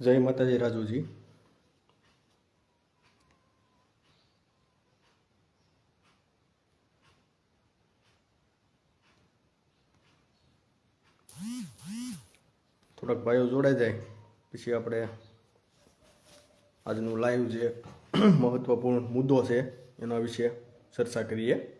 જય માતાજી રાજુજી. થોડાક ભાઈઓ જોડાઈ જાય. પછી આપણે આજનું લાઈવ જે મહત્વપૂર્ણ મુદ્દો છે એના વિશે ચર્ચા કરીએ.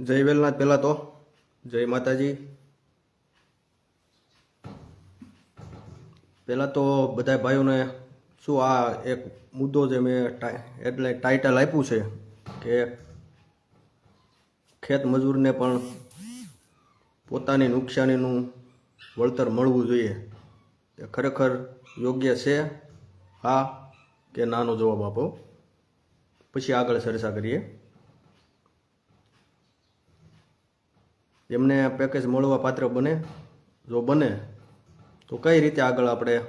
જય વેલનાથ પહેલાં તો. જય માતાજી. પહેલાં તો બધા ભાઈઓને શું આ એક મુદ્દો જે મેં એટલે ટાઇટલ આપ્યું છે કે ખેત મજૂરને પણ પોતાની નુકસાનીનું વળતર મળવું જોઈએ. એ ખરેખર યોગ્ય છે? હા કે નાનો જવાબ આપો? પછી આગળ ચર્ચા કરીએ. એમને પેકેજ મળવા પાત્ર બને, જો બને, તો કઈ રીતે આગળ આપણે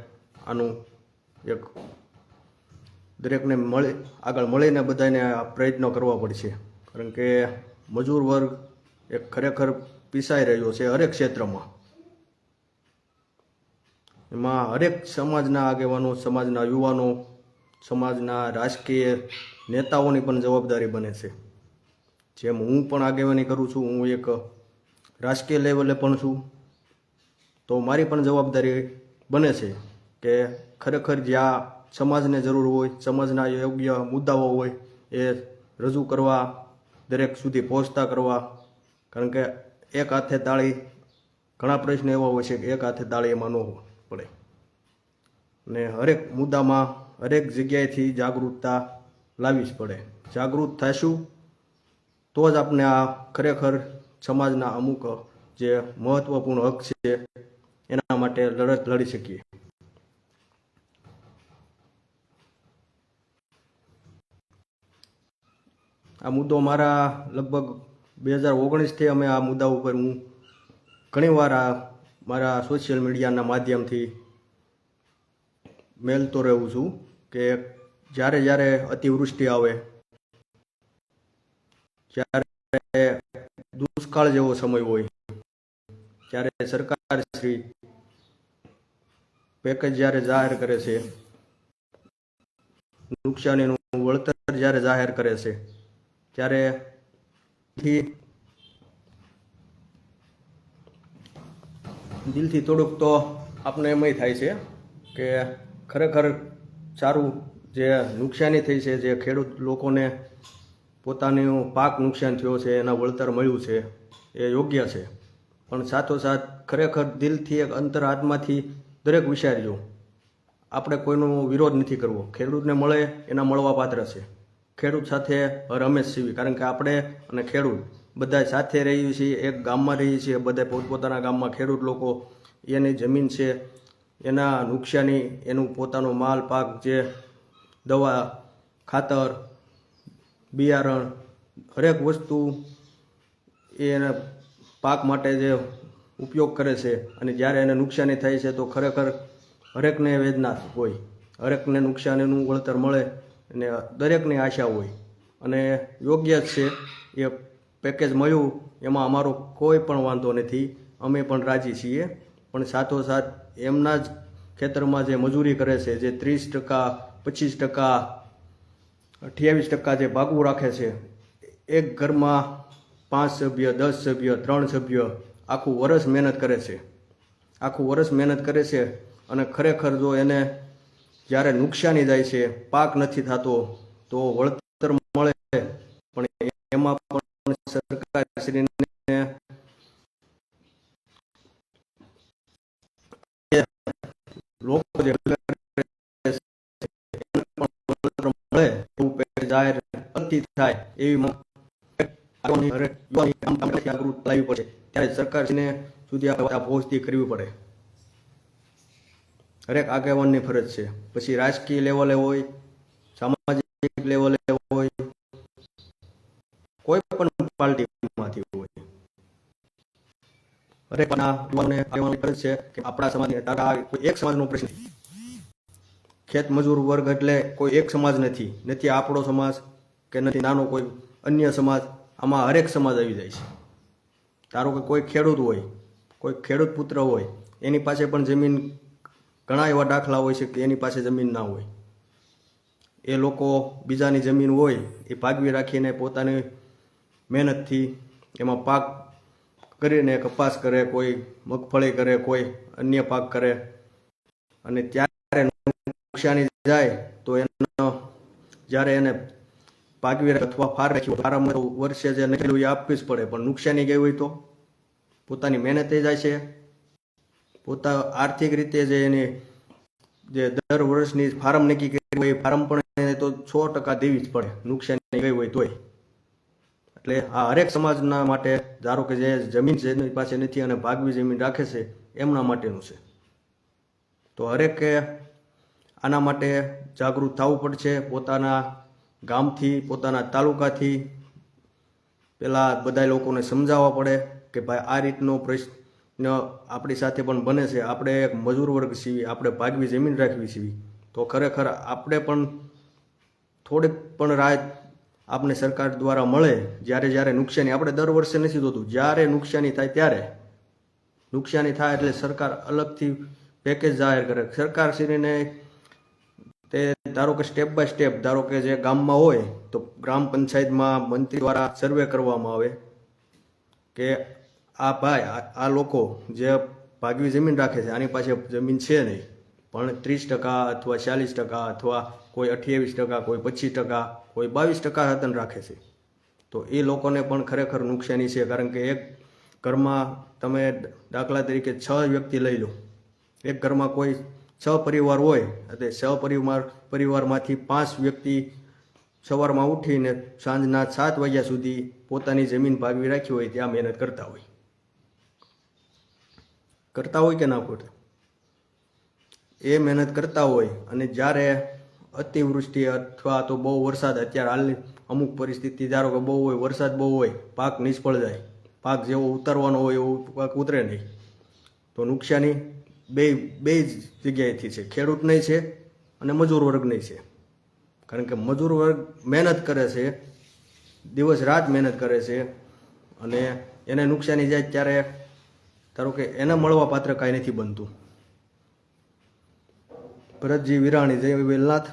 આનું એક દરેકને મળી, આગળ મળીને બધાને પ્રયત્નો કરવા પડશે. કારણ કે મજૂર વર્ગ એક ખરેખર પીસાઈ રહ્યો છે હરેક ક્ષેત્રમાં. એમાં હરેક સમાજના આગેવાનો, સમાજના યુવાનો, સમાજના રાજકીય નેતાઓની પણ જવાબદારી બને છે. જેમ હું પણ આગેવાની કરું છું, હું એક રાજકીય લેવલે પણ છું. તો મારી પણ જવાબદારી બને છે કે ખરેખર જ્યાં સમાજને જરૂર હોય, સમાજના યોગ્ય મુદ્દાઓ હોય, એ રજૂ કરવા, દરેક સુધી પહોંચતા કરવા. કારણ કે એક હાથે તાળી, ઘણા પ્રશ્નો એવા હોય છે કે એક હાથે તાળી એમાં ન પડે. ને હરેક મુદ્દામાં, હરેક જગ્યાએથી જાગૃતતા લાવવી જ પડે. જાગૃત થઈશું તો જ આપણે આ ખરેખર સમાજના અમુક જે મહત્વપૂર્ણ હક છે, એના માટે લડત લડી શકીએ. આ મુદ્દો મારા લગભગ બે હજાર ઓગણીસથી અમે આ મુદ્દા ઉપર હું ઘણીવાર આ મારા સોશિયલ મીડિયાના માધ્યમથી મેલતો રહું છું કે જ્યારે જ્યારે અતિવૃષ્ટિ આવે, જ્યારે દુષ્કાળ જેવો સમય હોય. ત્યારે સરકાર શ્રી પેકેજ જ્યારે જાહેર કરે છે નુકસાનીનું વળતર જ્યારે જાહેર કરે છે, ત્યારે દિલથી થોડુંક તો આપણે એમય થાય છે કે ખરેખર સારું જે નુકસાની થઈ છે, જે ખેડૂત લોકોને પોતાનું પાક નુકસાન થયો છે, એના વળતર મળ્યું છે, એ યોગ્ય છે. પણ સાથોસાથ ખરેખર દિલથી એક અંતર આત્માથી દરેક વિચારજો આપણે કોઈનો વિરોધ નથી કરવો. ખેડૂતને મળે, એના મળવા પાત્ર છે. ખેડૂત સાથે હર હંમેશ સીવી કારણ કે આપણે અને ખેડૂત બધા સાથે રહીએ છીએ, એક ગામમાં રહીએ છીએ બધા પોતપોતાના ગામમાં ખેડૂત લોકો, એની જમીન છે, એના નુકસાની, એનું પોતાનો માલ, પાક, જે દવા, ખાતર બિયારણ, હરેક વસ્તુ એના પાક માટે જે ઉપયોગ કરે છે અને જ્યારે એને નુકસાની થાય છે તો ખરેખર હરેકને વેદના હોય. હરેકને નુકસાનીનું વળતર મળે અને દરેકની આશા હોય. અને યોગ્ય જ છે એ પેકેજ મળ્યું, એમાં અમારો કોઈ પણ વાંધો નથી. અમે પણ રાજી છીએ. પણ સાથોસાથ એમના જ ખેતરમાં જે મજૂરી કરે છે, જે ત્રીસ ટકા, પચીસ ટકા અઠ્યાવીસ ટકા જે ભાગવું રાખે છે, એક ઘરમાં પાંચ સભ્ય, દસ સભ્ય, ત્રણ સભ્ય આખું વરસ મહેનત કરે છે. આખું વરસ મહેનત કરે છે અને ખરેખર જો એને જ્યારે નુકસાની જાય છે, પાક નથી થતો, તો વળતર મળે. પણ એમાં પણ સરકારશ્રીને લોકો જે કરે છે, એને પણ વળતર મળે એવું પેકેજ જાહેર અતિ થાય એવી જાગૃત લાવવી પડે ત્યારે સરકારશ્રીને સુધી આ પહોંચતી કરવી પડે હરેક આગેવાનની ફરજ છે પછી રાજકીય લેવલે હોય, સામાજિક લેવલે હોય, કોઈ પણ પાર્ટીમાંથી હોય હરેક યુવાનોને આગેવાની ફરજ છે કે આપણા સમાજની કોઈ એક સમાજનો પ્રશ્ન. ખેત મજૂર વર્ગ એટલે કોઈ એક સમાજ નથી નથી આપણો સમાજ કે નથી, નાનો કોઈ અન્ય સમાજ, આમાં હરેક સમાજ આવી જાય છે. ધારો કે કોઈ ખેડૂત હોય, કોઈ ખેડૂત પુત્ર હોય, એની પાસે પણ જમીન ઘણા એવા દાખલા હોય છે કે એની પાસે જમીન ના હોય. એ લોકો બીજાની જમીન હોય, એ ભાગવી રાખીને પોતાની મહેનતથી એમાં પાક કરીને કપાસ કરે, કોઈ મગફળી કરે, કોઈ અન્ય પાક કરે. અને ત્યારે નુકસાની જાય તો એનો, જ્યારે એને પાકવી અથવા ફાર રાખી ફાર્મ વર્ષે જે નીકળ્યું એ આપવી જ પડે, પણ નુકસાની ગઈ હોય તો? પોતાની મહેનતે જાય છે. પોતા આર્થિક રીતે જે એની જે દર વર્ષની ફાર્મ નક્કી કરી હોય ફાર્મ પણ એને તો છ ટકા દેવી જ પડે, નુકસાની ગઈ હોય તોય. એટલે આ હરેક સમાજના માટે, ધારો કે જે જમીન જેની પાસે નથી અને ભાગવી જમીન રાખે છે, એમના માટેનું છે. તો હરેકે આના માટે જાગૃત થવું પડશે, પોતાના ગામથી, પોતાના તાલુકાથી પેલા બધા લોકોને સમજાવવા પડે કે ભાઈ આ રીતનો પ્રશ્ન આપણી સાથે પણ બને છે. આપણે એક મજૂર વર્ગ સીવી આપણે ભાગવી જમીન રાખવી સીવી તો ખરેખર આપણે પણ થોડીક પણ રાહત આપને સરકાર દ્વારા મળે જ્યારે જ્યારે નુકસાની આપણે દર વર્ષે નથી જોતું જ્યારે નુકસાની થાય ત્યારે. નુકસાની થાય એટલે સરકાર અલગથી પેકેજ જાહેર કરે. સરકારશ્રીને તે ધારો કે સ્ટેપ બાય સ્ટેપ ધારો કે જે ગામમાં હોય, તો ગ્રામ પંચાયતમાં મંત્રી દ્વારા સર્વે કરવામાં આવે કે આ ભાઈ, આ લોકો જે ભાગવી જમીન રાખે છે, આની પાસે જમીન છે નહીં. પણ ત્રીસ ટકા અથવા ચાલીસ ટકા અથવા કોઈ અઠ્યાવીસ ટકા, કોઈ પચીસ ટકા, કોઈ બાવીસ ટકા હતન રાખે છે. તો એ લોકોને પણ ખરેખર નુકસાની છે, કારણ કે એક ઘરમાં તમે દાખલા તરીકે છ વ્યક્તિ લઈ લો. એક ઘરમાં કોઈ છ પરિવાર હોય, એટલે પરિવાર પરિવારમાંથી પાંચ વ્યક્તિ સવારમાં ઉઠીને સાંજના સાત વાગ્યા સુધી પોતાની જમીન ભાગવી રાખી હોય, ત્યાં મહેનત કરતા હોય. કરતા હોય કે ના કરતા? એ મહેનત કરતા હોય અને જ્યારે અતિવૃષ્ટિ અથવા તો બહુ વરસાદ, અત્યારે હાલની અમુક પરિસ્થિતિ, ધારો કે બહુ હોય, વરસાદ બહુ હોય, પાક નિષ્ફળ જાય. પાક જેવો ઉતરવાનો હોય, એવો પાક ઉતરે નહીં. તો નુકસાની બે બે જ જગ્યાએથી છે. ખેડૂતને છે અને મજૂર વર્ગની છે. કારણ કે મજૂર વર્ગ મહેનત કરે છે, દિવસ રાત મહેનત કરે છે અને એને નુકસાની જાય ત્યારે ધારો કે એને મળવા પાત્ર કાંઈ નથી બનતું. ભરતજી વિરાણી, જય વેલનાથ,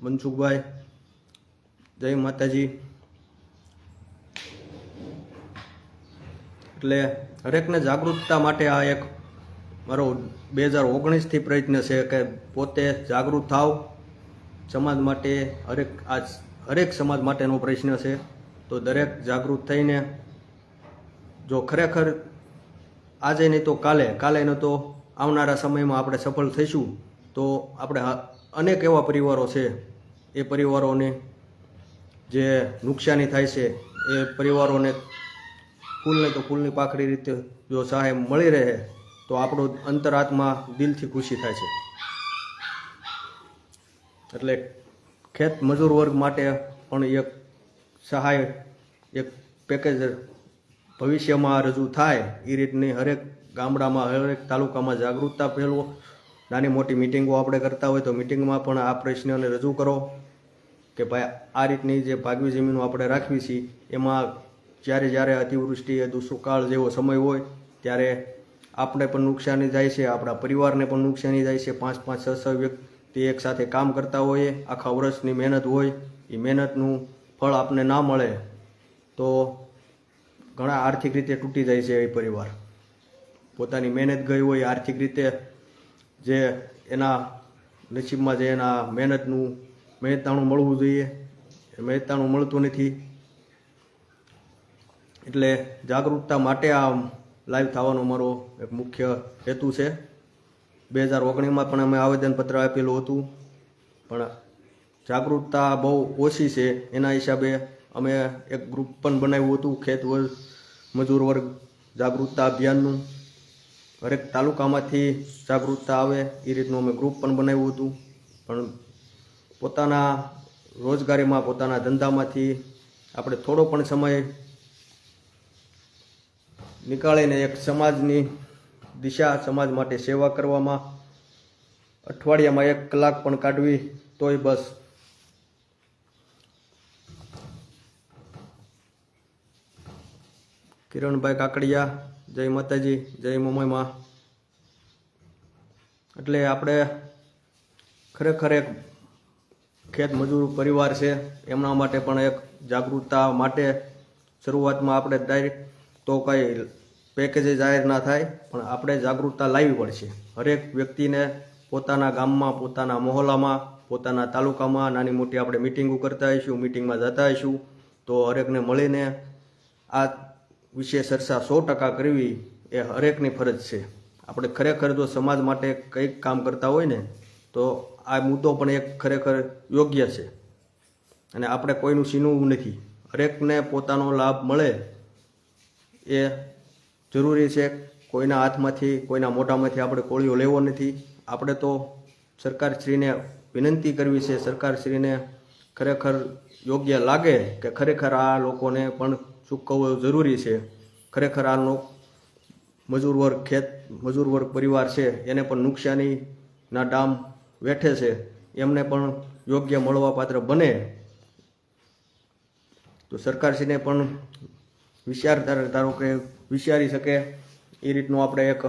મનસુખભાઈ, જય માતાજી. એટલે હરેકને જાગૃતતા માટે આ એક મારો બે હજાર ઓગણીસથી પ્રયત્ન છે કે પોતે જાગૃત થાવ. સમાજ માટે હરેક આ હરેક સમાજ માટેનો પ્રશ્ન છે. તો દરેક જાગૃત થઈને જો ખરેખર આજે નહીં તો કાલે કાલે ન તો આવનારા સમયમાં આપણે સફળ થઈશું. તો આપણે અનેક એવા પરિવારો છે. એ પરિવારોને જે નુકસાની થાય છે, એ પરિવારોને ફૂલને તો ફૂલની પાખડી રીતે જો સહાય મળી રહે તો આપણો અંતરાત્મા દિલથી ખુશી થાય છે. એટલે ખેત મજૂર વર્ગ માટે પણ એક સહાય, એક પેકેજ ભવિષ્યમાં રજૂ થાય એ રીતની હરેક ગામડામાં, હરેક તાલુકામાં જાગૃતતા ફેલવો. નાની મોટી મિટિંગો આપણે કરતા હોય તો મિટિંગમાં પણ આ પ્રશ્નને રજૂ કરો કે ભાઈ આ રીતની જે ભાગવી જમીનો આપણે રાખવી છીએ એમાં જ્યારે જ્યારે અતિવૃષ્ટિ, દુષ્કાળ જેવો સમય હોય, ત્યારે આપણે પણ નુકસાની જાય છે, આપણા પરિવારને પણ નુકસાની જાય છે. પાંચ પાંચ છ છ વ્યક્તિ એક સાથે કામ કરતા હોઈએ આખા વર્ષની મહેનત હોય એ મહેનતનું ફળ આપને ના મળે તો ઘણા આર્થિક રીતે તૂટી જાય છે એ પરિવાર. પોતાની મહેનત ગઈ હોય, આર્થિક રીતે જે એના નસીબમાં જે એના મહેનતનું, મહેનતાણું મળવું જોઈએ. મહેનતાણું મળતું નથી. એટલે જાગૃતતા માટે આ લાઈવ થવાનો મારો એક મુખ્ય હેતુ છે. બે હજાર ઓગણીસમાં પણ અમે આવેદનપત્ર આપેલું હતું. પણ જાગૃતતા બહુ ઓછી છે. એના હિસાબે અમે એક ગ્રુપ પણ બનાવ્યું હતું, ખેત મજૂર વર્ગ જાગૃતતા અભિયાનનું. હરેક તાલુકામાંથી જાગૃતતા આવે, એ રીતનું અમે ગ્રુપ પણ બનાવ્યું હતું. પણ પોતાના રોજગારીમાં, પોતાના ધંધામાંથી આપણે થોડો પણ સમય નીકાળીને એક સમાજની દિશા, સમાજ માટે સેવા કરવામાં અઠવાડિયામાં એક કલાક પણ કાઢવી તોય બસ. કિરણભાઈ કાકડિયા, જય માતાજી, જય મમ્મીમાં એટલે આપણે ખરેખર એક ખેત મજૂર પરિવાર છે, એમના માટે પણ એક જાગૃતતા માટે શરૂઆતમાં આપણે ડાયરેક્ટ તો કંઈ પેકેજ જાહેર ના થાય, પણ આપણે જાગૃતતા લાવવી પડશે. હરેક વ્યક્તિને પોતાના ગામમાં, પોતાના મહોલ્લામાં, પોતાના તાલુકામાં નાની મોટી આપણે મિટિંગો કરતા હોઈશું મિટિંગમાં જતા હોઈશું તો હરેકને મળીને આ વિશે ચર્ચા સો ટકા કરવી એ હરેકની ફરજ છે. આપણે ખરેખર જો સમાજ માટે કંઈક કામ કરતા હોય ને, તો આ મુદ્દો પણ એક ખરેખર યોગ્ય છે. અને આપણે કોઈનું સીનવું નથી. હરેકને પોતાનો લાભ મળે એ જરૂરી છે. કોઈના હાથમાંથી, કોઈના મોઢામાંથી આપણે કોળીઓ લેવો નથી. આપણે તો સરકારશ્રીને વિનંતી કરવી છે. સરકારશ્રીને ખરેખર યોગ્ય લાગે કે ખરેખર આ લોકોને પણ ચૂકવવું જરૂરી છે. ખરેખર આ મજૂર વર્ગ, ખેત, મજૂર વર્ગ પરિવાર છે. એને પણ નુકસાનીના ડામ વેઠે છે. એમને પણ યોગ્ય મળવાપાત્ર બને. તો સરકારશ્રીને પણ વિચાર ધારો કે વિચારી શકે. એ રીતનો આપણે એક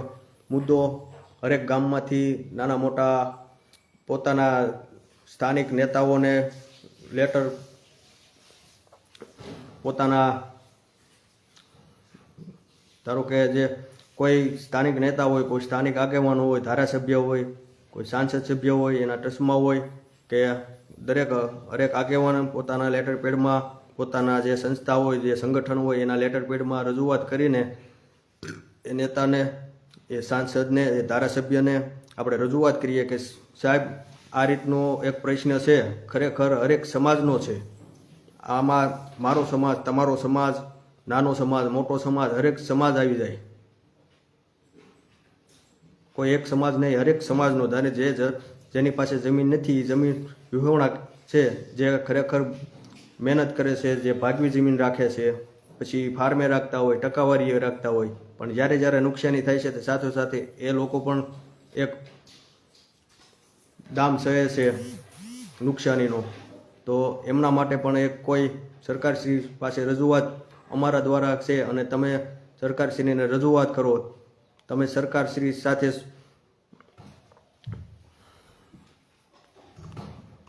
મુદ્દો હરેક ગામમાંથી નાના મોટા પોતાના સ્થાનિક નેતાઓને લેટર પોતાના ધારો કે જે કોઈ સ્થાનિક નેતા હોય, કોઈ સ્થાનિક આગેવાન હોય, ધારાસભ્ય હોય, કોઈ સાંસદ સભ્ય હોય, એના ટ્રસ્ટમાં હોય કે દરેક હરેક આગેવાન પોતાના લેટર પેડમાં પોતાના જે સંસ્થા હોય, જે સંગઠન હોય, એના લેટર પેડમાં રજૂઆત કરીને એ નેતાને, એ સાંસદને, એ ધારાસભ્યને આપણે રજૂઆત કરીએ કે સાહેબ, આ રીતનો એક પ્રશ્ન છે, ખરેખર હરેક સમાજનો છે. આમાં મારો સમાજ, તમારો સમાજ, નાનો સમાજ, મોટો સમાજ, હરેક સમાજ આવી જાય. કોઈ એક સમાજ નહીં, હરેક સમાજનો. અને જે જેની પાસે જમીન નથી જમીન વિહોણા છે, જે ખરેખર મહેનત કરે છે, જે ભાગવી જમીન રાખે છે, પછી ફાર્મે રાખતા હોય, ટકાવારીએ રાખતા હોય, પણ જ્યારે જ્યારે નુકસાની થાય છે, તે સાથે સાથે એ લોકો પણ એક દામ સહે છે નુકસાનીનો. તો એમના માટે પણ એક કોઈ સરકારશ્રી પાસે રજૂઆત અમારા દ્વારા છે અને તમે સરકારશ્રીને રજૂઆત કરો. તમે સરકારશ્રી સાથે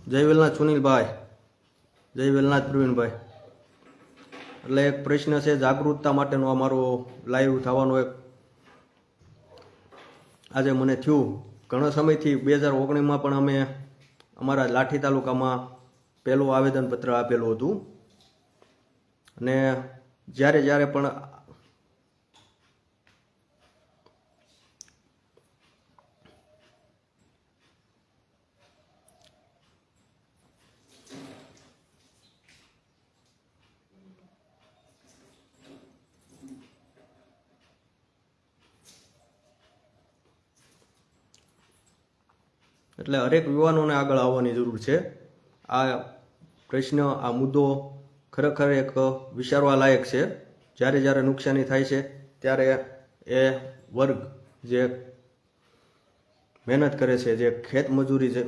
જયવેલના સુનિલભાઈ. જય વેલનાથ પ્રવીણભાઈ. એટલે એક પ્રશ્ન છે જાગૃતતા માટેનો અમારો લાઈવ થવાનો એક. આજે મને થયું, ઘણા સમયથી બે હજાર ઓગણીસમાં પણ અમે અમારા લાઠી તાલુકામાં પહેલું આવેદનપત્ર આપેલું હતું. અને જ્યારે જ્યારે પણ એટલે હરેક યુવાનોને આગળ આવવાની જરૂર છે. આ પ્રશ્ન, આ મુદ્દો ખરેખર એક વિચારવા લાયક છે. જ્યારે જ્યારે નુકસાની થાય છે, ત્યારે એ વર્ગ જે મહેનત કરે છે, જે ખેત મજૂરી જે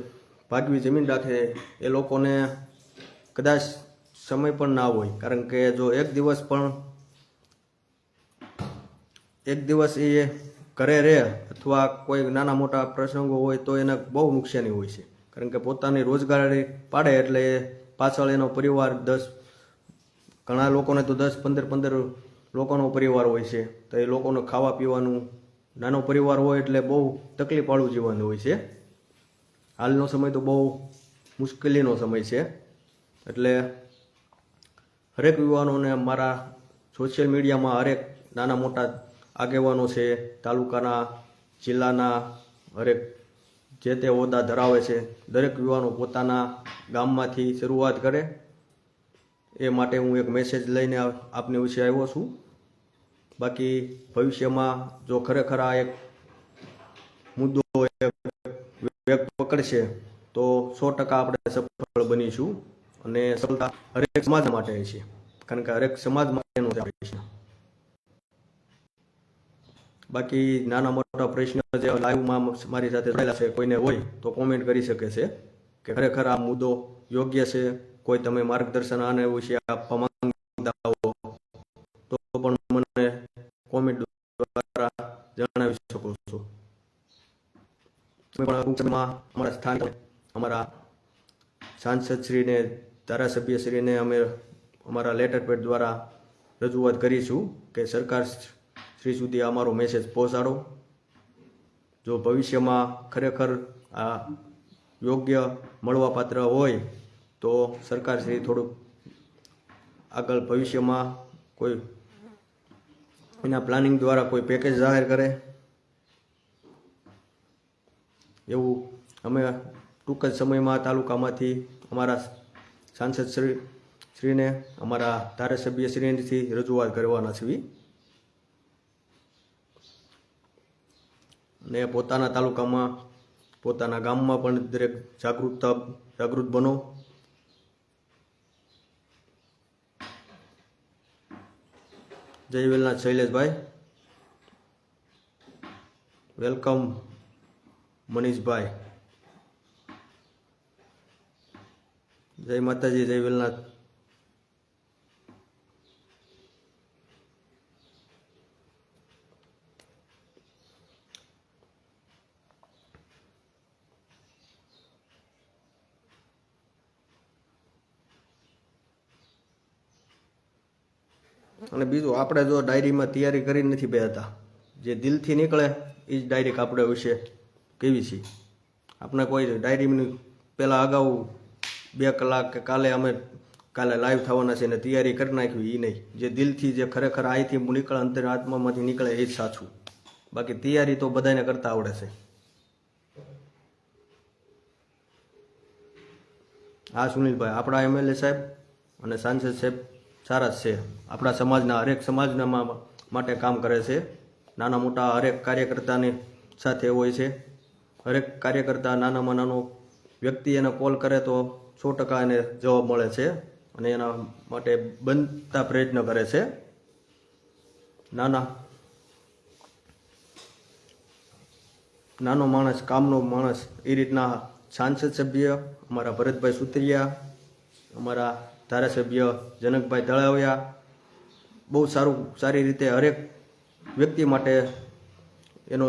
ભાગવી જમીન રાખે, એ લોકોને કદાચ સમય પણ ના હોય. કારણ કે જો એક દિવસ પણ, એક દિવસ એ ઘરે રહે અથવા કોઈ નાના મોટા પ્રસંગો હોય તો એને બહુ નુકસાની હોય છે. કારણ કે પોતાની રોજગારી પાડે એટલે એ પાછળ એનો પરિવાર દસ, ઘણા લોકોને તો દસ, પંદર પંદર લોકોનો પરિવાર હોય છે. તો એ લોકોને ખાવા પીવાનું નાનો પરિવાર હોય એટલે બહુ તકલીફવાળું જીવન હોય છે. હાલનો સમય તો બહુ મુશ્કેલીનો સમય છે. એટલે હરેક યુવાનોને મારા સોશિયલ મીડિયામાં હરેક નાના મોટા આગેવાનો છે, તાલુકાના, જિલ્લાના, હરેક જે તે હોદ્દા ધરાવે છે, દરેક યુવાનો પોતાના ગામમાંથી શરૂઆત કરે. એ માટે હું એક મેસેજ લઈને આપની વિશે આવ્યો છું. બાકી ભવિષ્યમાં જો ખરેખર આ એક મુદ્દો વેગ પકડશે, તો સો ટકા આપણે સફળ બનીશું અને સફળતા હરેક સમાજ માટે છે. કારણ કે હરેક સમાજ માટેનું છે. બાકી નાના મોટા પ્રશ્ન જે લાઈવમાં મારી સાથે જોડાયેલા છે, કોઈને હોય તો કોમેન્ટ કરી શકે છે કે ખરેખર આ મુદ્દો યોગ્ય છે? કોઈ તમે માર્ગદર્શન આને વિશે આપવા માંગતા હો? તો પણ મને કોમેન્ટ દ્વારા જણાવી શકો છો. તમે પણ અમારા સ્થાન અમારા સાંસદશ્રીને, ધારાસભ્યશ્રીને અમે અમારા લેટર પેડ દ્વારા રજૂઆત કરીશું કે સરકાર શ્રી સુધી અમારો મેસેજ પહોંચાડો. જો ભવિષ્યમાં ખરેખર આ યોગ્ય મળવાપાત્ર હોય તો સરકાર શ્રી થોડુંક આગળ ભવિષ્યમાં કોઈ એના પ્લાનિંગ દ્વારા કોઈ પેકેજ જાહેર કરે. એવું અમે ટૂંક જ સમયમાં તાલુકામાંથી અમારા સાંસદ શ્રી શ્રીને, અમારા ધારાસભ્ય શ્રીથી રજૂઆત કરવાના છીએ. ને પોતાના તાલુકામાં, પોતાના ગામમાં પણ દરેક જાગૃતતા, જાગૃત બનો. જય વેલનાથ શૈલેષભાઈ. વેલકમ મનીષભાઈ. જય માતાજી, જય વેલનાથ. અને બીજું, આપણે જો ડાયરીમાં તૈયારી કરી નથી બેહતા જે દિલથી નીકળે એ જ ડાયરેક આપણે વિશે કેવી છે? આપણે કોઈ ડાયરીની પહેલાં અગાઉ બે કલાક કે કાલે અમે કાલે લાઈવ થવાના છે ને તૈયારી કરી નાખવી એ નહીં. જે દિલથી જે ખરેખર અહીંથી નીકળે, અંતર આત્મામાંથી નીકળે એ જ સાચું. બાકી તૈયારી તો બધાને કરતા આવડે છે. હા, સુનિલભાઈ, આપણા એમએલએ સાહેબ અને સાંસદ સાહેબ સારા છે. આપણા સમાજના હરેક સમાજના માટે કામ કરે છે. નાના મોટા હરેક કાર્યકર્તાની સાથે હોય છે. હરેક કાર્યકર્તા નાનામાં નાનો વ્યક્તિ એને કોલ કરે તો સો ટકા એને જવાબ મળે છે અને એના માટે બનતા પ્રયત્ન કરે છે. નાના, નાનો માણસ, કામનો માણસ એ રીતના સાંસદ સભ્ય, અમારા ભરતભાઈ સુતરિયા, અમારા ધારાસભ્ય જનકભાઈ દળાવિયા બહુ સારું, સારી રીતે હરેક વ્યક્તિ માટે એનો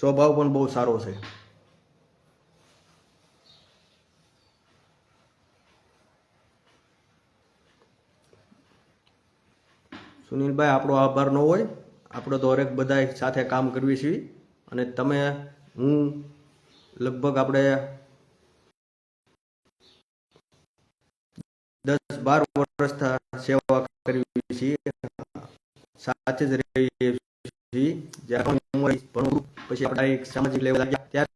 સ્વભાવ પણ બહુ સારો છે. સુનિલભાઈ, આપણો આભાર ન હોય. આપણે તો હરેક બધા સાથે કામ કરવી છીએ અને તમે, હું લગભગ આપણે દસ બાર વર્ષ સેવા કરવી છીએ. સાથે જ રહીએ છીએ. જ્યારે પછી આપણે સામાજિક લેવલ લાગ્યા ત્યારે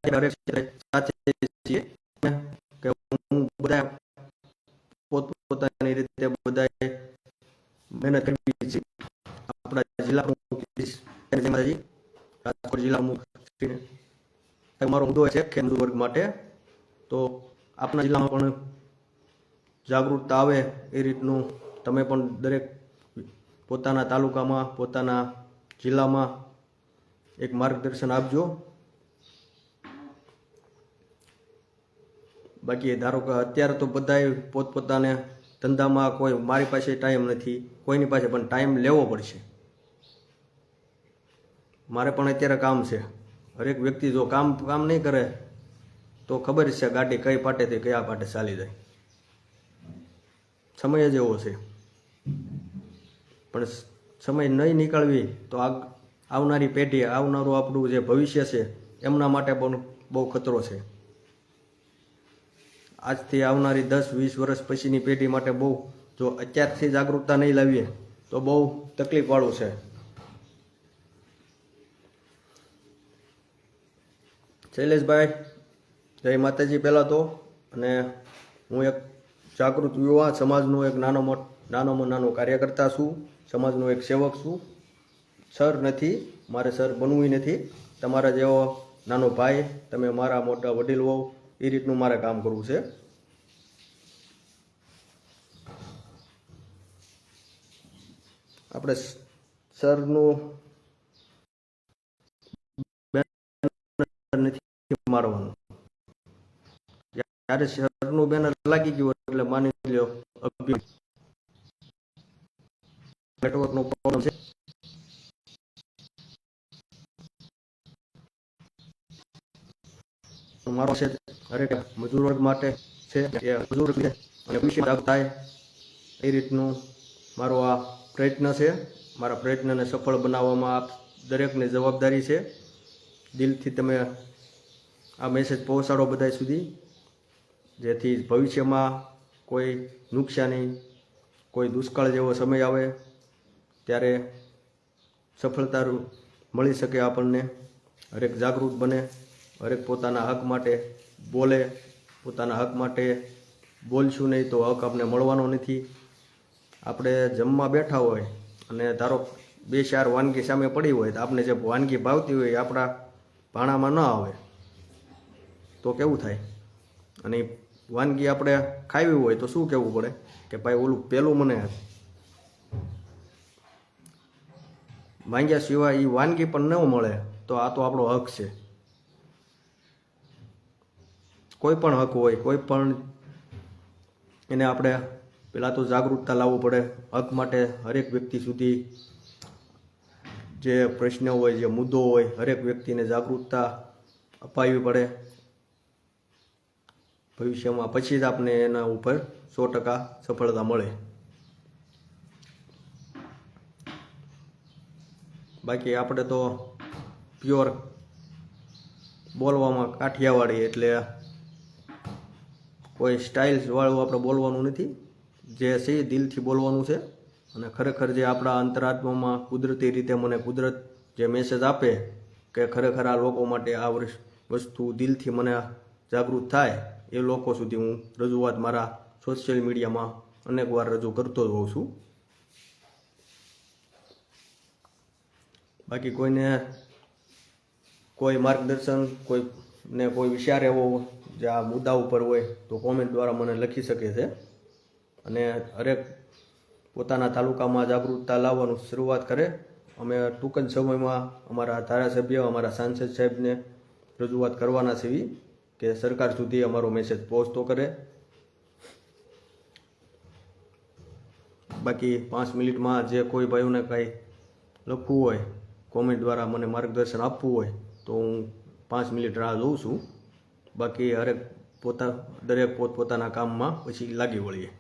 રીતે બધાએ મહેનત કરવી છે. આપણા જિલ્લા રાજકોટ જિલ્લા પ્રમુખ શ્રી મારો મુદ્દો છે ખેડૂત વર્ગ માટે. તો આપણા જિલ્લામાં પણ જાગૃતતા આવે એ રીતનું તમે પણ દરેક પોતાના તાલુકામાં, પોતાના જિલ્લામાં એક માર્ગદર્શન આપજો. બાકી ધારો કે અત્યારે તો બધાય પોતપોતાને ધંધામાં કોઈ મારી પાસે ટાઈમ નથી, કોઈની પાસે પણ ટાઈમ લેવો પડશે. મારે પણ અત્યારે કામ છે. હરેક વ્યક્તિ જો કામ કામ નહીં કરે, તો ખબર છે ગાડી કઈ પાટેથી કયા પાટે ચાલી જાય. સમય જ એવો છે. પણ સમય નહીં નીકળવી તો આગ, આવનારી પેઢી, આવનારું આપણું જે ભવિષ્ય છે, એમના માટે પણ બહુ ખતરો છે. આજથી આવનારી દસ, વીસ વર્ષ પછીની પેઢી માટે બહુ, જો અત્યારથી જાગૃતતા નહીં લાવીએ, તો બહુ તકલીફવાળું છે. શૈલેષભાઈ, જય માતાજી પહેલાં તો, અને હું એક જાગૃત યુવા સમાજનો એક નાનો નાનોમાં નાનો કાર્યકર્તા છું, સમાજનો એક સેવક છું. સર નથી, મારે સર બનવું નથી. તમારા જેવો નાનો ભાઈ, તમે મારા મોટા વડીલ હોવ, એ રીતનું મારે કામ કરવું છે. આપણે સરનું નથી મારવાનું. જ્યારે સરનું બેનર લાગી ગયું એટલે માની લો નેટવર્ક નો પ્રોબ્લેમ છે. મારો છે હરેક મજૂર વર્ગ માટે છે, એ મજૂર છે, અને વિશે થાય એ રીતનું મારો આ પ્રયત્ન છે. મારા પ્રયત્નને સફળ બનાવવામાં આપ દરેકને જવાબદારી છે. દિલથી તમે આ મેસેજ પહોંચાડો બધા સુધી. જેથી ભવિષ્યમાં કોઈ નુકસાની, કોઈ દુષ્કાળ જેવો સમય આવે, ત્યારે સફળતા મળી શકે આપણને. હરેક જાગૃત બને, હરેક પોતાના હક માટે બોલે, પોતાના હક માટે બોલશું નહીં તો હક આપણે મળવાનો નથી. આપણે જમવા બેઠા હોય અને ધારો બે ચાર વાનગી સામે પડી હોય તો આપણે જે વાનગી ભાવતી હોય એ આપણા ભાણામાં ન આવે, તો કેવું થાય? અને વાનગી આપણે ખાવી હોય તો શું કહેવું પડે? કે ભાઈ ઓલું પેલું મને માંગ્યા સિવાય એ વાનગી પણ ન મળે તો આ તો આપણો હક છે. કોઈ પણ હક હોય, કોઈ પણ એને આપણે પહેલાં તો જાગૃતતા લાવવું પડે. હક માટે હરેક વ્યક્તિ સુધી જે પ્રશ્ન હોય, જે મુદ્દો હોય, હરેક વ્યક્તિને જાગૃતતા અપાવી પડે. ભવિષ્યમાં. પછી જ આપને એના ઉપર સો ટકા સફળતા મળે. બાકી આપણે તો પ્યોર બોલવામાં કાઠિયાવાડી એટલે કોઈ સ્ટાઇલ્સવાળું આપણે બોલવાનું નથી. જે છે દિલથી બોલવાનું છે. અને ખરેખર જે આપણા અંતરાત્મામાં કુદરતી રીતે મને કુદરત જે મેસેજ આપે કે ખરેખર આ લોકો માટે આ વૃસ- વસ્તુ દિલથી મને જાગૃત થાય એ લોકો સુધી હું રજૂઆત મારા સોશિયલ મીડિયામાં અનેક વાર રજૂ કરતો જ હોઉં છું. બાકી કોઈને કોઈ માર્ગદર્શન કોઈ ને કોઈ વિચાર એવો જે આ મુદ્દા ઉપર હોય તો કોમેન્ટ દ્વારા મને લખી શકે છે. અને હરેક પોતાના તાલુકામાં જાગૃતતા લાવવાનું શરૂઆત કરે. અમે ટૂંક જ સમયમાં અમારા ધારાસભ્ય, અમારા સાંસદ સાહેબને રજૂઆત કરવાના છીએ. કે સરકાર સુધી અમારો મેસેજ પહોંચતો કરે. બાકી પાંચ મિનિટમાં જે કોઈ ભાઈઓને કાંઈ લખવું હોય કોમેન્ટ દ્વારા મને માર્ગદર્શન આપવું હોય, તો હું પાંચ મિનિટ રાહ જોઉં છું. બાકી હરેક પોતા, દરેક પોતપોતાના કામમાં પછી લાગી વળીએ.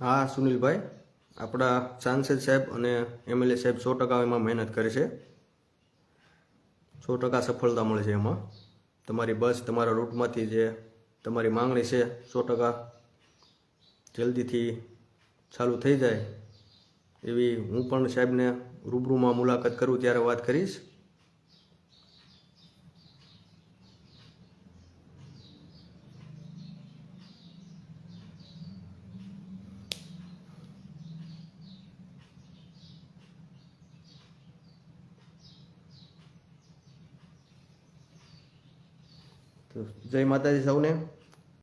હા, સુનિલભાઈ. આપણા સાંસદ સાહેબ અને એમએલએ સાહેબ સો ટકા એમાં મહેનત કરે છે. સો ટકા સફળતા મળે છે એમાં. તમારી બસ તમારા રૂટમાંથી જે તમારી માંગણી છે, સો ટકા જલ્દીથી ચાલુ થઈ જાય. એવી હું પણ સાહેબને રૂબરૂમાં મુલાકાત કરું ત્યારે વાત કરીશ તો જય માતાજી સૌને.